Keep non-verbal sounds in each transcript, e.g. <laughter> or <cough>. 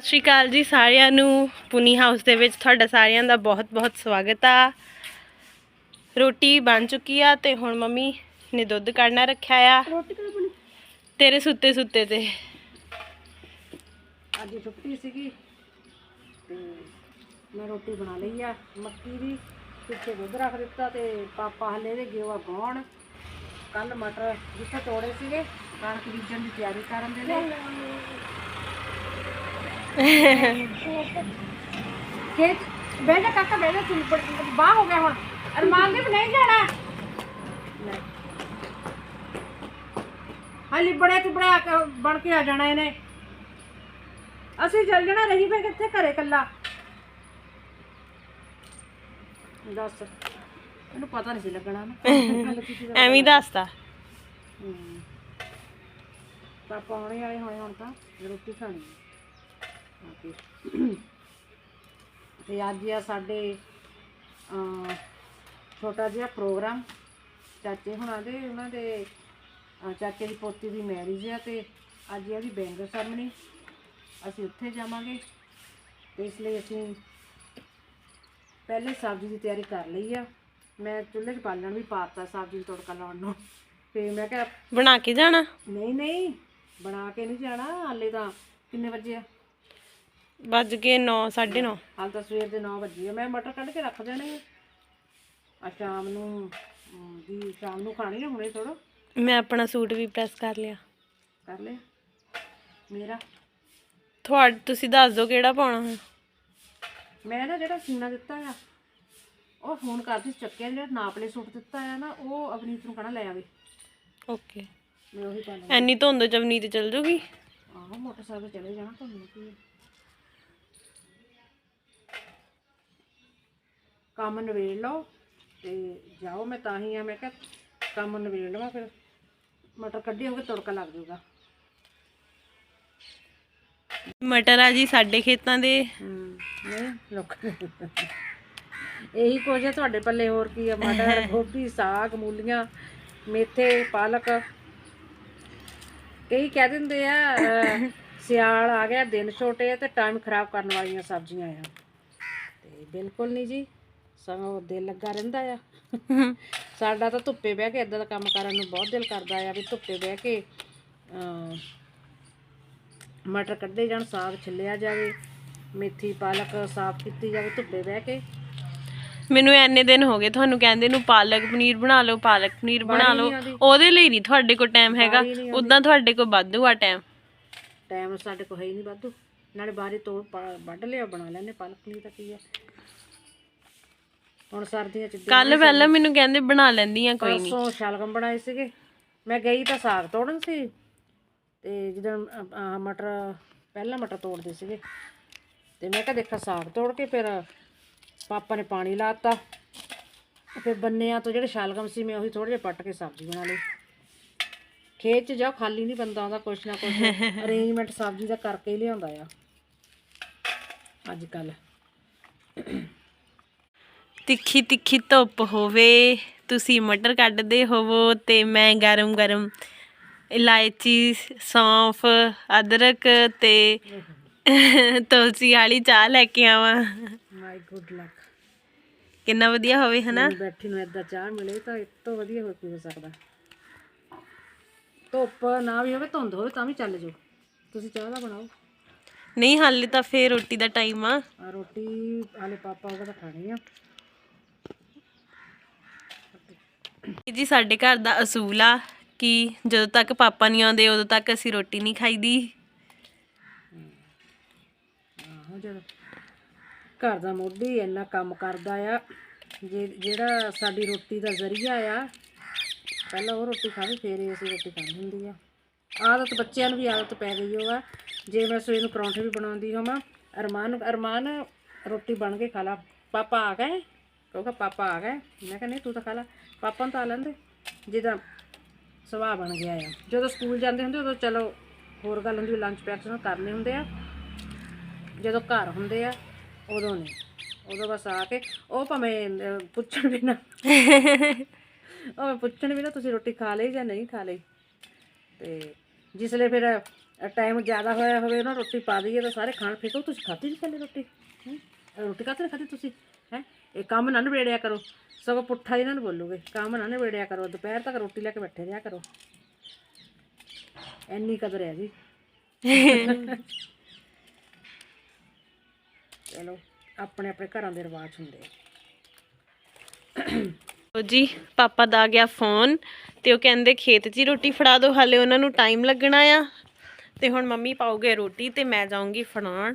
ਸਤਿ ਸ਼੍ਰੀ ਅਕਾਲ ਜੀ ਸਾਰਿਆਂ ਨੂੰ। ਪੁਨੀ ਹਾਊਸ ਦੇ ਵਿੱਚ ਤੁਹਾਡਾ ਸਾਰਿਆਂ ਦਾ ਬਹੁਤ-ਬਹੁਤ ਸਵਾਗਤ ਆ। ਰੋਟੀ ਬਣ ਚੁੱਕੀ ਆ ਤੇ ਹੁਣ ਮੰਮੀ ਨੇ ਦੁੱਧ ਕੱਢਣਾ ਰੱਖਿਆ ਆ। ਰੋਟੀ ਕਦੋਂ ਬਣੀ? ਤੇਰੇ ਸੁੱਤੇ ਸੁੱਤੇ ਤੇ। ਅੱਜ ਛੁੱਟੀ ਸੀਗੀ ਤੇ ਮੈਂ ਰੋਟੀ ਬਣਾ ਲਈ ਆ ਮੱਕੀ ਦੀ ਪਿੱਛੇ ਦੁੱਧ ਰੱਖ ਦਿੱਤਾ ਤੇ ਪਾਪਾ ਹਲੇ ਦੇ ਆ ਗਾਉਣ ਕੱਲ ਮਟਰ ਜਿੱਥੇ ਤੋੜੇ ਸੀਗੇ ਕਣਕ ਬੀਜਣ ਦੀ ਤਿਆਰੀ ਕਰਨ ਦੇ ਨੇ ਖੇਤ ਬਹਿ ਜਾ ਕਾਕਾ ਬਹਿ ਜਾ ਤੂੰ ਬੜ- ਬਾਹ ਹੋ ਗਿਆ ਹੁਣ। ਅਰਮਾਨ ਦੇ ਨਹੀਂ ਜਾਣਾ। ਲੈ ਹਾਲੀ ਬੜੇ ਟੁਬੜਾ ਬਣ ਕੇ ਆ ਜਾਣਾ ਇਹਨੇ। ਅਸੀਂ ਚੱਲ ਜਾਣਾ ਰਹੀ ਫੇ ਕਿੱਥੇ ਘਰੇ ਕੱਲਾ ਦੱਸ। ਇਹਨੂੰ ਪਤਾ ਨਹੀਂ ਸੀ ਲੱਗਣਾ ਨਾ। ਐਵੇਂ ਦੱਸਦਾ ਹਮ। ਪਾਪਾ ਆਉਣੇ ਵਾਲੇ ਹੋਏ ਹੁਣ ਤਾਂ ਰੋਟੀ ਖਾਣੀ। ਤੇ ਅੱਜ ਆ ਸਾਡੇ ਛੋਟਾ ਜਿਹਾ ਪ੍ਰੋਗਰਾਮ। ਚਾਚੇ ਹੁਣਾਂ ਦੇ ਉਹਨਾਂ ਦੇ ਚਾਚੇ ਦੀ ਪੋਤੀ ਦੀ ਮੈਰਿਜ ਆ ਤੇ ਅੱਜ ਇਹਦੀ ਬੈਂਗਲ ਸਰਮਣੀ ਅਸੀਂ ਉੱਥੇ ਜਾਵਾਂਗੇ ਤੇ ਇਸ ਲਈ ਅਸੀਂ ਪਹਿਲੇ ਸਬਜ਼ੀ ਦੀ ਤਿਆਰੀ ਕਰ ਲਈ ਆ। ਮੈਂ ਚੁੱਲ੍ਹੇ 'ਚ ਬਾਲਣ ਵੀ ਪਾਤਾ ਸਬਜ਼ੀ ਨੂੰ ਤੜਕਾ ਲਾਉਣ ਨੂੰ। ਤੇ ਮੈਂ ਕਿਹਾ ਬਣਾ ਕੇ ਜਾਣਾ? ਨਹੀਂ ਨਹੀਂ ਬਣਾ ਕੇ ਨਹੀਂ ਜਾਣਾ ਹਾਲੇ ਤਾਂ ਕਿੰਨੇ ਵਜੇ ਆ? ਵੱਜ ਕੇ 9 9:30 ਹਾਲ ਤਾਂ ਸਵੇਰ ਦੇ 9 ਵਜੇ ਆ। ਮੈਂ ਮਟਰ ਕੱਢ ਕੇ ਰੱਖ ਦੇਣੇ ਆ। ਆ ਸ਼ਾਮ ਨੂੰ ਅਮ, ਸ਼ਾਮ ਨੂੰ ਖਾਣੀ ਆ ਹੁਣੇ ਥੋੜਾ ਮੈਂ ਆਪਣਾ ਸੂਟ ਵੀ ਪ੍ਰੈਸ ਕਰ ਲਿਆ। ਕਰ ਲਿਆ। ਮੇਰਾ। ਤੁਹਾਡ ਤੁਸੀਂ ਦੱਸ ਦਿਓ ਕਿਹੜਾ ਪਾਉਣਾ ਹੈ ਮੈਂ ਨਾ ਜਿਹੜਾ ਸੀਨਾ ਦਿੱਤਾ ਆ ਉਹ ਫੋਨ ਕਰਦੀ ਸੀ ਚੱਕਿਆ ਜਿਹੜਾ ਨਾਪਲੇ ਸੂਟ ਦਿੱਤਾ ਆ ਨਾ ਉਹ ਅਵਨੀਤ ਨੂੰ ਕਹਣਾ ਲੈ ਆਵੇ। ਓਕੇ। ਮੈਂ ਉਹੀ ਪਾ ਲਵਾਂ ਐਨੀ ਧੁੰਦ ਚ ਅਵਨੀਤ ਚੱਲ ਜੂਗੀ? ਆਹੋ ਮੋਟਰਸਾਈਕਲ ਚਲੇ ਜਾਣਾ ਤੁਹਾਨੂੰ ਕੀ ਆ। ਕੰਮ ਨਵੇੜ ਲਓ ਤੇ ਜਾਓ ਮੈਂ ਤਾਂ ਹੀ ਆ ਮੈਂ ਕਿਹਾ ਕੰਮ ਨਵੇੜ ਲਵਾਂ ਫਿਰ। ਮਟਰ ਕੱਢੇ ਹੋਗੇ ਤੜਕਾ ਲੱਗ ਜਾਊਗਾ। ਮਟਰ ਆ ਜੀ ਸਾਡੇ ਖੇਤਾਂ ਦੇ। ਹੂੰ ਨਹੀਂ ਲੋਕ ਇਹੀ ਕੁਝ ਹੈ ਤੁਹਾਡੇ ਪੱਲੇ ਹੋਰ ਕੀ ਆ? ਮਟਰ <laughs> ਗੋਭੀ ਸਾਗ ਮੂਲੀਆਂ ਮੇਥੇ ਪਾਲਕ। ਕਈ ਕਹਿ ਦਿੰਦੇ ਆ ਸਿਆਲ ਆ ਗਿਆ ਦਿਨ ਛੋਟੇ ਤੇ ਟਾਈਮ ਖਰਾਬ ਕਰਨ ਵਾਲੀਆਂ ਸਬਜ਼ੀਆਂ ਆ। ਤੇ ਬਿਲਕੁਲ ਨਹੀਂ ਜੀ। ਸਗੋਂ ਦਿਲ ਲੱਗਾ ਰਹਿੰਦਾ ਆ। ਸਾਡਾ ਤਾਂ ਧੁੱਪੇ ਬਹਿ ਕੇ ਇਦਾਂ ਦਾ ਕੰਮ ਕਰਨ ਨੂੰ ਬਹੁਤ ਦਿਲ ਕਰਦਾ ਆ ਵੀ ਧੁੱਪੇ ਬਹਿ ਕੇ ਮਟਰ ਕੱਢੇ ਜਾਣ ਸਾਗ ਛਿੱਲਿਆ ਜਾਵੇ ਮੇਥੀ ਪਾਲਕ ਸਾਫ਼ ਕੀਤੀ ਜਾਵੇ ਧੁੱਪੇ ਬਹਿ ਕੇ। ਮੈਨੂੰ ਐਨੇ ਦਿਨ ਹੋ ਗਏ ਤੁਹਾਨੂੰ ਕਹਿੰਦੇ ਨੂੰ ਪਾਲਕ ਪਨੀਰ ਬਣਾ ਲਓ ਪਾਲਕ ਪਨੀਰ ਬਣਾ ਲਓ। ਉਹਦੇ ਲਈ ਨਹੀਂ ਤੁਹਾਡੇ ਕੋਲ ਟਾਈਮ ਹੈਗਾ। ਉਦਾਂ ਤੁਹਾਡੇ ਕੋਲ ਵਾਧੂ ਆ ਟਾਈਮ ਟਾਈਮ ਸਾਡੇ ਕੋਲ ਹੈ ਹੀ ਨਹੀਂ ਵਾਧੂ। ਨਾਲੇ ਬਾਰੀ ਤੋੜ ਵੱਢ ਲਿਆ ਬਣਾ ਲੈਨੇ ਪਾਲਕ ਪਨੀਰ ਤਾਂ ਕੀ ਆ। ਹੁਣ ਸਰਦੀਆਂ ਚ ਕੱਲ ਪਹਿਲਾਂ ਮੈਨੂੰ ਕਹਿੰਦੇ ਬਣਾ ਲੈਂਦੀਆਂ ਕੋਈ ਨਹੀਂ। ਪਰਸੋਂ ਸ਼ਲਗਮ ਬਣਾਏ ਸੀਗੇ। ਮੈਂ ਗਈ ਤਾਂ ਸਾਗ ਤੋੜਨ ਸੀ ਤੇ ਜਦੋਂ ਮਟਰ ਪਹਿਲਾਂ ਮਟਰ ਤੋੜਦੇ ਸੀਗੇ। ਤੇ ਮੈਂ ਕਿਹਾ ਦੇਖਾ ਸਾਗ ਤੋੜ ਕੇ ਫਿਰ ਪਾਪਾ ਨੇ ਪਾਣੀ ਲਾਤਾ ਫਿਰ ਬੰਨਿਆਂ ਤੋਂ ਜਿਹੜੇ ਸ਼ਲਗਮ ਸੀ ਮੈਂ ਉਹੀ ਥੋੜੇ ਜਿਹਾ ਪੱਟ ਕੇ ਸਬਜ਼ੀ ਬਣਾ ਲਈ। ਖੇਤ 'ਚ ਜਾਓ ਖਾਲੀ ਨਹੀਂ ਬੰਦਾ ਆਉਂਦਾ ਕੁਛ ਨਾ ਕੁਛ। <laughs> ਅਰੇਂਜਮੈਂਟ ਸਬਜ਼ੀ ਦਾ ਕਰਕੇ ਹੀ ਲਿਆਉਂਦਾ ਆ। ਅੱਜ ਕੱਲ ਤਿੱਖੀ ਤਿੱਖੀ ਧੁੱਪ ਹੋਵੇ ਤੁਸੀਂ ਮਟਰ ਕੱਢਦੇ ਹੋਵੋ ਤੇ ਮੈਂ ਗਰਮ ਗਰਮ ਇਲਾਇਚੀ ਸੌਂਫ ਅਦਰਕ ਤੇ ਤੁਲਸੀ ਵਾਲੀ ਚਾਹ ਲੈ ਕੇ ਆਵਾਂ। ਮਾਈ ਗੁੱਡ ਲੱਕ ਕਿੰਨਾ ਵਧੀਆ ਹੋਵੇ ਹਨਾ? ਬੈਠੀ ਨੂੰ ਏਦਾਂ ਚਾਹ ਮਿਲੇ ਤਾਂ ਇਸ ਤੋਂ ਵਧੀਆ ਹੋਰ ਕੀ ਹੋ ਸਕਦਾ। ਧੁੱਪ ਨਾ ਵੀ ਹੋਵੇ ਧੁੰਦ ਹੋਵੇ ਤਾਂ ਵੀ ਚੱਲ ਜਾਓ। ਤੁਸੀਂ ਚਾਹ ਦਾ ਬਣਾਓ। ਨਹੀਂ ਹਾਲੇ ਤਾਂ ਫੇਰ ਰੋਟੀ ਦਾ ਟਾਈਮ ਆ। ਰੋਟੀ ਹਾਲੇ ਪਾਪਾ ਉਹਦਾ ਖਾਣੀ ਆ। ਇਹ ਜੀ ਸਾਡੇ ਘਰ ਦਾ ਅਸੂਲ ਆ ਕਿ ਜਦੋਂ ਤੱਕ ਪਾਪਾ ਨਹੀਂ ਆਉਂਦੇ, ਉਦੋਂ ਤੱਕ ਅਸੀਂ ਰੋਟੀ ਨਹੀਂ ਖਾਈਦੀ। ਆਹੋ ਜਦੋਂ ਘਰ ਦਾ ਮੋਢੀ ਇੰਨਾ ਕੰਮ ਕਰਦਾ ਆ, ਜੇ ਜਿਹੜਾ ਸਾਡੀ ਰੋਟੀ ਦਾ ਜ਼ਰੀਆ ਆ, ਪਹਿਲਾਂ ਉਹ ਰੋਟੀ ਖਾਵੇ, ਫੇਰ ਹੀ ਅਸੀਂ ਰੋਟੀ ਖਾਣੀ ਹੁੰਦੀ ਆ। ਆਦਤ ਬੱਚਿਆਂ ਨੂੰ ਵੀ ਆਦਤ ਪੈ ਗਈ ਹੋਵਾ ਜੇ ਮੈਂ ਸਵੇਰ ਨੂੰ ਪਰੌਂਠੇ ਵੀ ਬਣਾਉਂਦੀ ਹੋਵਾਂ, ਅਰਮਾਨ ਅਰਮਾਨ ਰੋਟੀ ਬਣ ਕੇ ਖਾ ਲਾ। ਪਾਪਾ ਆ ਗਏ। ਕਹੂਗਾ, ਪਾਪਾ ਆ ਗਏ। ਮੈਂ ਕਹਿੰਦਾ ਨਹੀਂ, ਤੂੰ ਤਾਂ ਖਾ ਲਾ। ਪਾਪਾ ਨੂੰ ਤਾਂ ਆ ਲੈਂਦੇ ਜਿਹਦਾ ਸੁਭਾਅ ਬਣ ਗਿਆ ਆ। ਜਦੋਂ ਸਕੂਲ ਜਾਂਦੇ ਹੁੰਦੇ, ਉਦੋਂ ਚਲੋ ਹੋਰ ਗੱਲ ਹੁੰਦੀ ਲੰਚ ਪੈਕ ਨਾਲ ਕਰਨੇ ਹੁੰਦੇ ਆ। ਜਦੋਂ ਘਰ ਹੁੰਦੇ ਆ, ਉਦੋਂ ਨਹੀਂ। ਉਦੋਂ ਬਸ ਆ ਕੇ, ਉਹ ਭਾਵੇਂ ਪੁੱਛਣ ਵੀ ਨਾ। ਉਹ ਪੁੱਛਣ ਵੀ ਨਾ, ਤੁਸੀਂ ਰੋਟੀ ਖਾ ਲਈ ਜਾਂ ਨਹੀਂ ਖਾ ਲਈ? ਤੇ ਜਿਸਲੇ ਫਿਰ ਟਾਈਮ ਜ਼ਿਆਦਾ ਹੋਇਆ ਹੋਵੇ, ਉਹਨਾਂ ਰੋਟੀ ਪਾ ਦਈਏ, ਤਾਂ ਸਾਰੇ ਖਾਣ ਫੇਕੋ ਤੁਸੀਂ ਖਾਧੀ ਨਹੀਂ ਪਹਿਲੇ ਰੋਟੀ? ਹੈਂ? ਰੋਟੀ ਕਾਹਤੇ ਖਾਧੀ ਤੁਸੀਂ? ਹੈ? ਇਹ ਕੰਮ ਨਾ ਨਿਬੇੜਿਆ ਕਰੋ। ਸਗੋਂ ਪੁੱਠਾ ਇਹਨਾਂ ਨੂੰ ਬੋਲੋਗੇ ਕੰਮ ਨਾ ਨਿਬੇੜਿਆ ਕਰੋ। ਦੁਪਹਿਰ ਤੱਕ ਰੋਟੀ ਲੈ ਕੇ ਬੈਠੇ ਰਿਹਾ ਕਰੋ। ਇੰਨੀ ਕਦਰ ਹੈ ਜੀ। ਚਲੋ, ਆਪਣੇ ਆਪਣੇ ਘਰਾਂ ਦੇ ਰਿਵਾਜ ਹੁੰਦੇ ਆ। ਲਓ ਜੀ, ਪਾਪਾ ਦਾ ਆ ਗਿਆ ਫੋਨ ਤੇ ਉਹ ਕਹਿੰਦੇ, ਖੇਤ 'ਚ ਹੀ ਰੋਟੀ ਫੜਾ ਦਿਓ, ਹਾਲੇ ਉਹਨਾਂ ਨੂੰ ਟਾਈਮ ਲੱਗਣਾ ਆ। ਤੇ ਹੁਣ ਮੰਮੀ ਪਾਉਗੇ ਰੋਟੀ ਤੇ ਮੈਂ ਜਾਊਂਗੀ ਫੜਾਉਣ।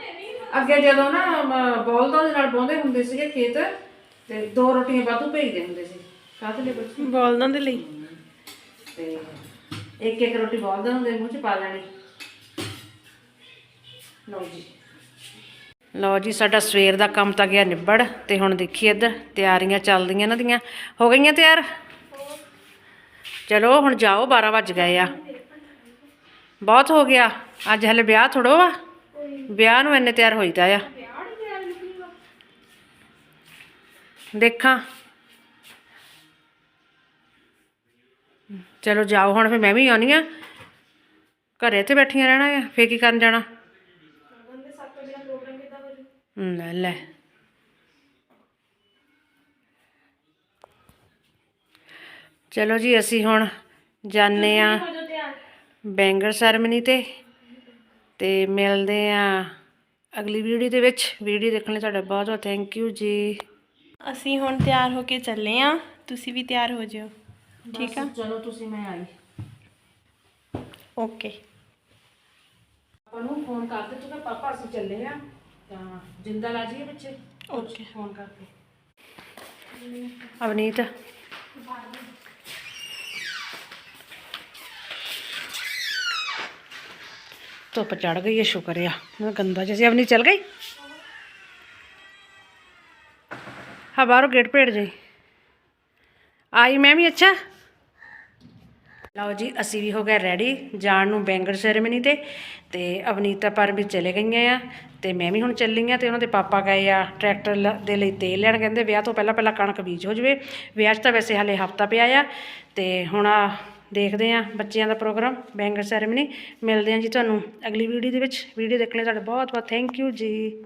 ਅੱਗੇ ਜਦੋਂ ਨਾ ਮ- ਬਲਦਾਂ ਦੇ ਨਾਲ ਬੋਂਦੇ ਹੁੰਦੇ ਸੀਗੇ ਖੇਤ ਤੇ ਦੋ ਰੋਟੀਆਂ ਵਾਧੂ ਭੇਜਦੇ ਹੁੰਦੇ ਸੀ। ਕਾਹਦੇ ਲਈ ਬੱਚੇ ਬੋਲਦਾਂ ਦੇ ਲਈ। ਤੇ ਇੱਕ ਇੱਕ ਰੋਟੀ ਬੋਲਦੇ ਹੁੰਦੇ ਮੂੰਹ ਚ ਪਾ ਲੈਣੀ। ਲਓ ਜੀ। ਲਓ ਜੀ ਸਾਡਾ ਸਵੇਰ ਦਾ ਕੰਮ ਤਾਂ ਗਿਆ ਨਿਬੜ ਤੇ ਹੁਣ ਦੇਖੀ ਇੱਧਰ ਤਿਆਰੀਆਂ ਚੱਲਦੀਆਂ ਇਹਨਾਂ ਦੀਆਂ। ਹੋ ਗਈਆਂ ਤਿਆਰ? ਚਲੋ ਹੁਣ ਜਾਓ 12 ਵੱਜ ਗਏ ਆ। ਬਹੁਤ ਹੋ ਗਿਆ। ਅੱਜ ਹਲੇ ਵਿਆਹ ਥੋੜੋ ਆ ਵਿਆਹ ਨੂੰ ਇੰਨੇ ਤਿਆਰ ਹੋਈਦਾ ਆ। ਦੇਖਾਂ। ਚਲੋ ਜਾਓ ਹੁਣ ਫਿਰ ਮੈਂ ਵੀ ਆਉਣੀ ਆ। ਘਰੇ ਤੇ ਬੈਠੀਆਂ ਰਹਿਣਾ ਆ ਫੇਰ ਕੀ ਕਰਨ ਜਾਣਾ? ਲੈ ਲੈ। ਚਲੋ ਜੀ ਅਸੀਂ ਹੁਣ ਜਾਣੇ ਆ ਬੈਂਗਰ ਸੈਰਮਨੀ ਤੇ। ਤੇ ਮਿਲਦੇ ਆ ਅਗਲੀ ਵੀਡੀਓ ਦੇ ਵਿੱਚ। ਵੀਡੀਓ ਦੇਖਣ ਲਈ ਤੁਹਾਡਾ ਬਹੁਤ ਬਹੁਤ ਥੈਂਕ ਯੂ ਜੀ। ਅਸੀਂ ਹੁਣ ਤਿਆਰ ਹੋ ਕੇ ਚੱਲੇ ਆ। ਤੁਸੀਂ ਵੀ ਤਿਆਰ ਹੋ ਜਿਓ। ਠੀਕ ਆ? ਚਲੋ ਤੁਸੀਂ ਮੈਂ ਆਈ। ਓਕੇ ਪਾਪਾ ਨੂੰ ਫੋਨ ਕਰ ਦੇ ਤੂੰ ਪਾਪਾ ਅਸੀਂ ਚੱਲੇ ਆ। ਤਾਂ ਜਿੰਦਾ ਲਾ ਜੀਏ ਬੱਚੇ ਓਕੇ ਫੋਨ ਕਰਕੇ। ਅਵਨੀਤ। ਧੁੱਪ ਚੜ ਗਈ ਹੈ, ਸ਼ੁਕਰ ਆ। ਗੰਦਾ ਜਿਹਾ ਸੀ, ਅਵਨੀ ਚੱਲ ਗਈ? ਹਾਂ, ਬਾਹਰੋਂ ਗੇਟ ਭੇੜ ਜਾਈ। ਆਈ ਮੈਂ ਵੀ, ਅੱਛਾ। ਲਓ ਜੀ, ਅਸੀਂ ਵੀ ਹੋ ਗਏ ਰੈਡੀ ਜਾਣ ਨੂੰ ਬੈਂਗਰ ਸੈਰੇਮਨੀ ਤੇ ਤੇ ਅਵਨੀਤਾ ਪਰ ਵੀ ਚਲੇ ਗਈਆਂ ਆ, ਤੇ ਮੈਂ ਵੀ ਹੁਣ ਚੱਲੀ ਆ ਤੇ ਉਹਨਾਂ ਦੇ ਪਾਪਾ ਗਏ ਆ ਟਰੈਕਟਰ ਲ- ਦੇ ਲਈ ਤੇਲ ਲੈਣ ਕਹਿੰਦੇ ਵਿਆਹ ਤੋਂ ਪਹਿਲਾਂ ਪਹਿਲਾਂ ਕਣਕ ਬੀਜ ਹੋ ਜਵੇ। ਵਿਆਹ 'ਚ ਤਾਂ ਵੈਸੇ ਹਾਲੇ ਹਫਤਾ ਪਿਆ ਆ, ਤੇ ਹੁਣ ਦੇਖਦੇ ਆ ਬੱਚਿਆਂ ਦਾ ਪ੍ਰੋਗਰਾਮ ਬੈਂਗਰ ਸੈਰੇਮਨੀ। ਮਿਲਦੇ ਆ ਜੀ ਤੁਹਾਨੂੰ ਅਗਲੀ ਵੀਡੀਓ ਦੇ ਵਿੱਚ। ਵੀਡੀਓ ਦੇਖਣ ਲਈ ਤੁਹਾਡਾ ਬਹੁਤ ਬਹੁਤ ਥੈਂਕ ਯੂ ਜੀ।